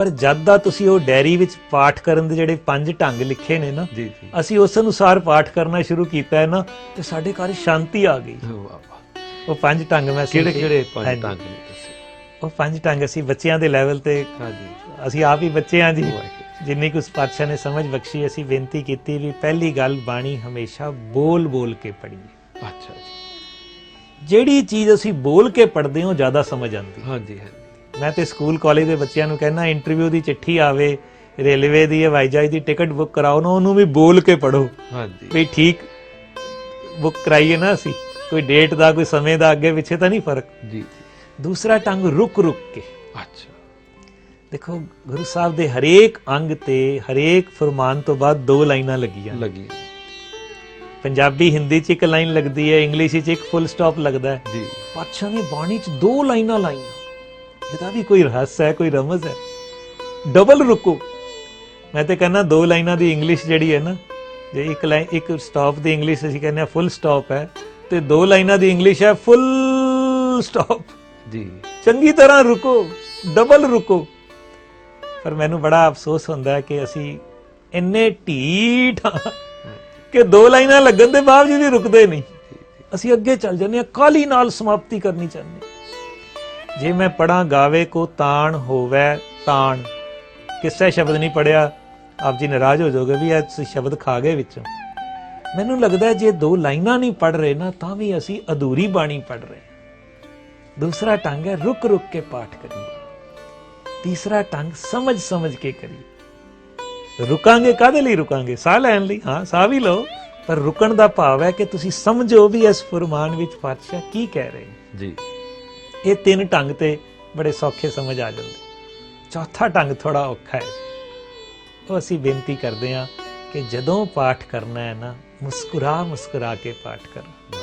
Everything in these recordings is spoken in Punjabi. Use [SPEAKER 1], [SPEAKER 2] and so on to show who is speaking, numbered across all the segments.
[SPEAKER 1] ਪਰ ਜਦ ਦਾ ਤੁਸੀਂ ਉਹ ਡਾਇਰੀ ਵਿੱਚ ਪਾਠ ਕਰਨ ਦੇ ਜਿਹੜੇ ਪੰਜ ਢੰਗ ਲਿਖੇ ਨੇ ਨਾ
[SPEAKER 2] ਜੀ ਜੀ।
[SPEAKER 1] ਅਸੀਂ ਉਸ ਅਨੁਸਾਰ ਪਾਠ ਕਰਨਾ ਸ਼ੁਰੂ ਕੀਤਾ ਹੈ ਨਾ ਤੇ ਸਾਡੇ ਘਰ ਸ਼ਾਂਤੀ ਆ ਗਈ। ਉਹ ਪੰਜ ਢੰਗ ਮੈਂ
[SPEAKER 2] ਕਿਹੜੇ। ਕਿਹੜੇ ਪੰਜ। ਢੰਗ ਨੇ
[SPEAKER 1] ਉਹ ਪੰਜ ਢੰਗ ਅਸੀਂ ਬੱਚਿਆਂ ਦੇ ਲੈਵਲ ਤੇ
[SPEAKER 2] ਹਾਂਜੀ।
[SPEAKER 1] ਅਸੀਂ ਆਪ ਹੀ ਬੱਚੇ ਹਾਂ ਜੀ। ਜਿੰਨੀ ਕੁ ਪਾਤਸ਼ਾਹ ਨੇ ਸਮਝ ਬਖਸ਼ੀ ਅਸੀਂ ਬੇਨਤੀ ਕੀਤੀ ਵੀ ਪਹਿਲੀ ਗੱਲ ਬਾਣੀ ਹਮੇਸ਼ਾ ਬੋਲ ਬੋਲ ਕੇ ਪੜ੍ਹੀਏ।
[SPEAKER 2] ਅੱਛਾ ਜੀ।
[SPEAKER 1] ਜਿਹੜੀ ਚੀਜ਼ ਅਸੀਂ ਬੋਲ ਕੇ ਪੜ੍ਹਦੇ ਹਾਂ ਉਹ ਜ਼ਿਆਦਾ ਸਮਝ ਆਉਂਦੀ।
[SPEAKER 2] ਹਾਂਜੀ ਹਾਂਜੀ।
[SPEAKER 1] ਮੈਂ ਤੇ ਸਕੂਲ ਕਾਲਜ ਦੇ ਬੱਚਿਆਂ ਨੂੰ ਕਹਿੰਦਾ ਇੰਟਰਵਿਊ ਦੀ ਚਿੱਠੀ ਆਵੇ ਰੇਲਵੇ ਦੀ ਹਵਾਈ ਜਹਾਜ਼ ਦੀ ਟਿਕਟ ਬੁੱਕ ਕਰਾਓ ਨਾ ਉਹਨੂੰ ਵੀ ਬੋਲ ਕੇ ਪੜੋ
[SPEAKER 2] ਹਾਂਜੀ।
[SPEAKER 1] ਵੀ ਠੀਕ ਬੁੱਕ ਕਰਾਈਏ ਨਾ ਅਸੀਂ ਕੋਈ ਡੇਟ ਦਾ ਕੋਈ ਸਮੇਂ ਦਾ ਅੱਗੇ ਪਿੱਛੇ ਤਾਂ ਨਹੀਂ ਫ਼ਰਕ।
[SPEAKER 2] ਜੀ
[SPEAKER 1] ਦੂਸਰਾ ਟੰਗ ਰੁਕ ਰੁਕ ਕੇ।
[SPEAKER 2] ਅੱਛਾ।
[SPEAKER 1] ਦੇਖੋ ਗੁਰੂ ਸਾਹਿਬ ਦੇ ਹਰੇਕ ਅੰਗ ਤੇ ਹਰੇਕ ਫਰਮਾਨ ਤੋਂ ਬਾਅਦ ਦੋ ਲਾਈਨਾਂ ਲੱਗੀਆਂ।
[SPEAKER 2] ਲੱਗੀ
[SPEAKER 1] ਪੰਜਾਬੀ ਹਿੰਦੀ 'ਚ ਇੱਕ ਲਾਈਨ ਲੱਗਦੀ ਹੈ ਇੰਗਲਿਸ਼ 'ਚ ਇੱਕ ਫੁੱਲ ਸਟਾਪ ਲੱਗਦਾ ਹੈ।
[SPEAKER 2] ਜੀ।
[SPEAKER 1] ਪਾਤਸ਼ਾਹ ਨੇ ਬਾਣੀ 'ਚ ਦੋ ਲਾਈਨਾਂ ਲਾਈਆਂ। ਇਹਦਾ ਵੀ ਕੋਈ ਰਹੱਸ ਹੈ ਕੋਈ ਰਮਜ਼ ਹੈ? ਡਬਲ ਰੁਕੋ। ਮੈਂ ਤੇ ਕਹਿੰਦਾ ਦੋ ਲਾਈਨਾਂ ਦੀ ਇੰਗਲਿਸ਼ ਜਿਹੜੀ ਹੈ ਨਾ ਜੇ ਇੱਕ ਲਾਈਨ ਇੱਕ ਸਟਾਪ ਦੀ ਇੰਗਲਿਸ਼ ਅਸੀਂ ਕਹਿੰਦੇ ਆ ਫੁੱਲ ਸਟਾਪ ਹੈ ਤੇ ਦੋ ਲਾਈਨਾਂ ਦੀ ਇੰਗਲਿਸ਼ ਹੈ ਫੁੱਲ ਸਟਾਪ
[SPEAKER 2] ਜੀ।
[SPEAKER 1] ਚੰਗੀ ਤਰ੍ਹਾਂ ਰੁਕੋ ਡਬਲ ਰੁਕੋ। ਪਰ ਮੈਨੂੰ ਬੜਾ ਅਫਸੋਸ ਹੁੰਦਾ ਹੈ ਕਿ ਅਸੀਂ ਇੰਨੇ ਢੀਠ ਕਿ ਦੋ ਲਾਈਨਾਂ ਲੱਗਣ ਦੇ ਬਾਵਜੂਦ ਵੀ ਰੁਕਦੇ ਨਹੀਂ। ਅਸੀਂ ਅੱਗੇ ਚੱਲ ਜਾਂਦੇ ਹਾਂ ਕਾਲੀ ਨਾਲ ਸਮਾਪਤੀ ਕਰਨੀ ਚਾਹੁੰਦੇ। ਜੇ ਮੈਂ ਪੜਾਂ ਗਾਵੇ ਕੋ ਤਾਣ ਹੋਵੇ ਤਾਣ। ਕਿਸੇ ਸ਼ਬਦ ਨਹੀਂ ਪੜਿਆ, ਆਪ ਜੀ ਨਾਰਾਜ਼ ਹੋ ਜਾਓਗੇ ਵੀ ਇਹ ਸ਼ਬਦ ਖਾ ਗਏ ਵਿੱਚੋਂ। ਮੈਨੂੰ ਲੱਗਦਾ ਜੇ ਦੋ ਲਾਈਨਾਂ ਨਹੀਂ ਪੜ ਰਹੇ ਨਾ, ਤਾਂ ਵੀ ਅਸੀਂ ਅਧੂਰੀ ਬਾਣੀ ਪੜ ਰਹੇ ਦੂਸਰਾ ਢੰਗ ਹੈ ਰੁਕ ਰੁਕ ਕੇ ਪਾਠ ਕਰੀਏ। ਤੀਸਰਾ ਢੰਗ ਸਮਝ ਸਮਝ ਕੇ ਕਰੀਏ। ਰੁਕਾਂਗੇ ਕਾਦੇ ਲਈ ਰੁਕਾਂਗੇ? ਸਾਹ ਲੈਣ ਲਈ? ਹਾਂ, ਸਾਹ ਵੀ ਲਓ। ਪਰ ਰੁਕਣ ਦਾ ਭਾਵ ਹੈ ਕਿ ਤੁਸੀਂ ਸਮਝੋ ਵੀ ਇਸ ਫਰਮਾਨ ਵਿੱਚ ਪਾਤਸ਼ਾਹ ਕੀ ਕਹਿ ਰਹੇ ਨੇ।
[SPEAKER 2] ਜੀ।
[SPEAKER 1] ਇਹ ਤਿੰਨ ਢੰਗ ਤੇ ਬੜੇ ਸੌਖੇ ਸਮਝ ਆ ਜਾਂਦੇ। ਚੌਥਾ ਢੰਗ ਥੋੜਾ ਔਖਾ ਹੈ। ਉਹ ਅਸੀਂ ਬੇਨਤੀ ਕਰਦੇ ਹਾਂ ਕਿ ਜਦੋਂ ਪਾਠ ਕਰਨਾ ਹੈ ਨਾ ਮੁਸਕਰਾ ਮੁਸਕਰਾ ਕੇ ਪਾਠ ਕਰੋ।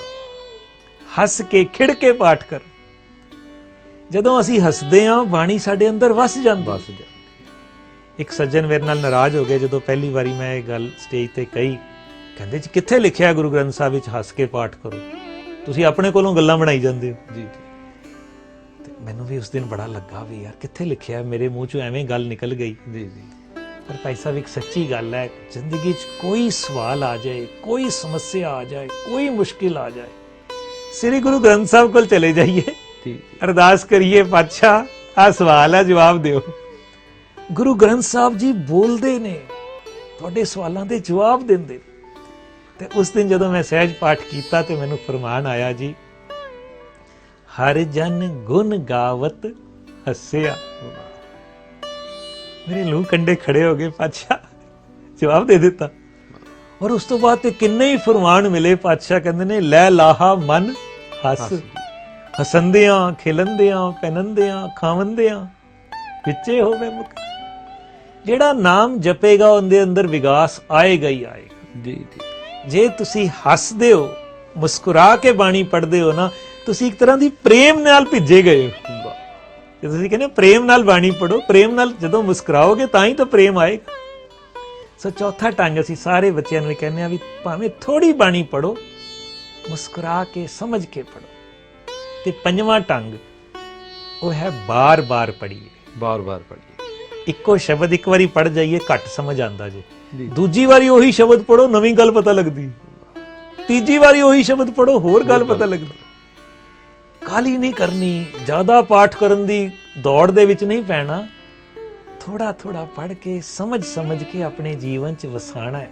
[SPEAKER 1] ਹੱਸ ਕੇ ਖਿੜ ਕੇ ਪਾਠ ਕਰੋ। ਜਦੋਂ ਅਸੀਂ ਹੱਸਦੇ ਹਾਂ ਬਾਣੀ ਸਾਡੇ ਅੰਦਰ ਵਸ ਜਾਂਦੀ। ਹੈ।
[SPEAKER 2] ਬਸ ਜੀ
[SPEAKER 1] ਇੱਕ ਸੱਜਣ ਮੇਰੇ ਨਾਲ ਨਾਰਾਜ਼ ਹੋ ਗਏ ਜਦੋਂ ਪਹਿਲੀ ਵਾਰੀ ਮੈਂ ਇਹ ਗੱਲ ਸਟੇਜ ਤੇ ਕਹੀ। ਕਹਿੰਦੇ ਜੀ ਕਿੱਥੇ ਲਿਖਿਆ ਗੁਰੂ ਗ੍ਰੰਥ ਸਾਹਿਬ ਵਿੱਚ ਹੱਸ ਕੇ ਪਾਠ ਕਰੋ? ਤੁਸੀਂ ਆਪਣੇ ਕੋਲੋਂ ਗੱਲਾਂ ਬਣਾਈ ਜਾਂਦੇ ਹੋ।
[SPEAKER 2] ਜੀ ਜੀ।
[SPEAKER 1] ਮੈਨੂੰ ਵੀ ਉਸ ਦਿਨ ਬੜਾ ਲੱਗਾ ਵੀ ਯਾਰ ਕਿੱਥੇ ਲਿਖਿਆ? ਮੇਰੇ ਮੂੰਹ ਚੋਂ ਐਵੇਂ ਗੱਲ ਨਿਕਲ ਗਈ
[SPEAKER 2] ਜੀ ਜੀ
[SPEAKER 1] ਪਰ ਭਾਈ ਸਾਹਿਬ ਇੱਕ ਸੱਚੀ ਗੱਲ ਹੈ ਜ਼ਿੰਦਗੀ 'ਚ ਕੋਈ ਸਵਾਲ ਆ ਜਾਏ ਕੋਈ ਸਮੱਸਿਆ ਆ ਜਾਏ ਕੋਈ ਮੁਸ਼ਕਿਲ ਆ ਜਾਏ ਸ੍ਰੀ ਗੁਰੂ ਗ੍ਰੰਥ ਸਾਹਿਬ ਕੋਲ ਚਲੇ ਜਾਈਏ
[SPEAKER 2] ਜੀ
[SPEAKER 1] ਅਰਦਾਸ ਕਰੀਏ ਪਾਤਸ਼ਾਹ ਆ ਸਵਾਲ ਹੈ ਜਵਾਬ ਦਿਓ ਗੁਰੂ ਗ੍ਰੰਥ ਸਾਹਿਬ ਜੀ ਬੋਲਦੇ ਨੇ ਤੁਹਾਡੇ ਸਵਾਲਾਂ ਦੇ ਜਵਾਬ ਦਿੰਦੇ। ਤੇ ਉਸ ਦਿਨ ਜਦੋਂ ਮੈਂ ਸਹਿਜ ਪਾਠ ਕੀਤਾ ਤੇ ਮੈਨੂੰ ਫਰਮਾਨ ਆਇਆ ਜੀ ਹਰ ਜਨ ਗੁਣ ਗਾਵਤ ਹੱਸਿਆ। ਮੇਰੇ ਲੂ ਕੰਡੇ ਖੜੇ ਹੋ ਗਏ ਪਾਤਸ਼ਾਹ। ਜਵਾਬ ਦੇ ਦਿੱਤਾ। ਔਰ ਉਸ ਤੋਂ ਬਾਅਦ ਤੇ ਕਿੰਨੇ ਹੀ ਫਰਮਾਨ ਮਿਲੇ ਪਾਤਸ਼ਾਹ ਕਹਿੰਦੇ ਨੇ ਲੈ ਲਾਹਾ ਮਨ ਹੱਸ। ਹਸੰਦਿਆਂ ਖਿਲੰਦਿਆਂ ਪੈਨੰਦਿਆਂ ਖਾਵੰਦਿਆਂ ਵਿੱਚੇ ਹੋਵੇ ਮੁਖ ਜਿਹੜਾ ਨਾਮ ਜਪੇਗਾ ਉਹਦੇ ਅੰਦਰ ਵਿਗਾਸ ਆਏਗਾ ਹੀ ਆਏਗਾ।
[SPEAKER 2] ਜੀ ਜੀ।
[SPEAKER 1] ਜੇ ਤੁਸੀਂ ਹੱਸਦੇ ਹੋ ਮੁਸਕਰਾ ਕੇ ਬਾਣੀ ਪੜ੍ਹਦੇ ਹੋ ਨਾ ਤੁਸੀਂ ਇੱਕ ਤਰ੍ਹਾਂ ਦੀ ਪ੍ਰੇਮ ਨਾਲ ਭਿੱਜੇ ਗਏ ਹੋ। ਜੇ ਤੁਸੀਂ ਕਹਿੰਦੇ ਪ੍ਰੇਮ ਨਾਲ ਬਾਣੀ ਪੜੋ ਪ੍ਰੇਮ ਨਾਲ ਜਦੋਂ ਮੁਸਕਰਾਓਗੇ ਤਾਂ ਹੀ ਤਾਂ ਪ੍ਰੇਮ ਆਏਗਾ। ਸੋ ਚੌਥਾ ਢੰਗ ਅਸੀਂ ਸਾਰੇ ਬੱਚਿਆਂ ਨੂੰ ਇਹ ਕਹਿੰਦੇ ਆ ਵੀ ਭਾਵੇਂ ਥੋੜੀ ਬਾਣੀ ਪੜੋ ਮੁਸਕਰਾ ਕੇ ਸਮਝ ਕੇ ਪੜੋ ਤੇ ਪੰਜਵਾਂ ਢੰਗ ਉਹ ਹੈ ਬਾਰ-ਬਾਰ ਪੜ੍ਹੀਏ।
[SPEAKER 2] ਬਾਰ ਬਾਰ ਪੜ੍ਹੀਏ।
[SPEAKER 1] ਇੱਕੋ ਸ਼ਬਦ ਇੱਕ ਵਾਰੀ ਪੜ ਜਾਈਏ ਘੱਟ ਸਮਝ ਆਂਦਾ ਜੀ। ਦੂਜੀ ਵਾਰੀ ਉਹੀ ਸ਼ਬਦ ਪੜੋ ਨਵੀਂ ਗੱਲ ਪਤਾ ਲੱਗਦੀ। ਤੀਜੀ ਵਾਰੀ ਉਹੀ ਸ਼ਬਦ ਪੜੋ ਹੋਰ ਗੱਲ ਪਤਾ ਲੱਗਦੀ। ਕਾਲੀ ਨਹੀਂ ਕਰਨੀ, ਜ਼ਿਆਦਾ ਪਾਠ ਕਰਨ ਦੀ ਦੌੜ ਦੇ ਵਿੱਚ ਨਹੀਂ ਪੈਣਾ। ਥੋੜਾ ਥੋੜਾ ਪੜ੍ਹ ਕੇ ਸਮਝ ਸਮਝ ਕੇ ਆਪਣੇ ਜੀਵਨ 'ਚ ਵਸਾਣਾ ਹੈ।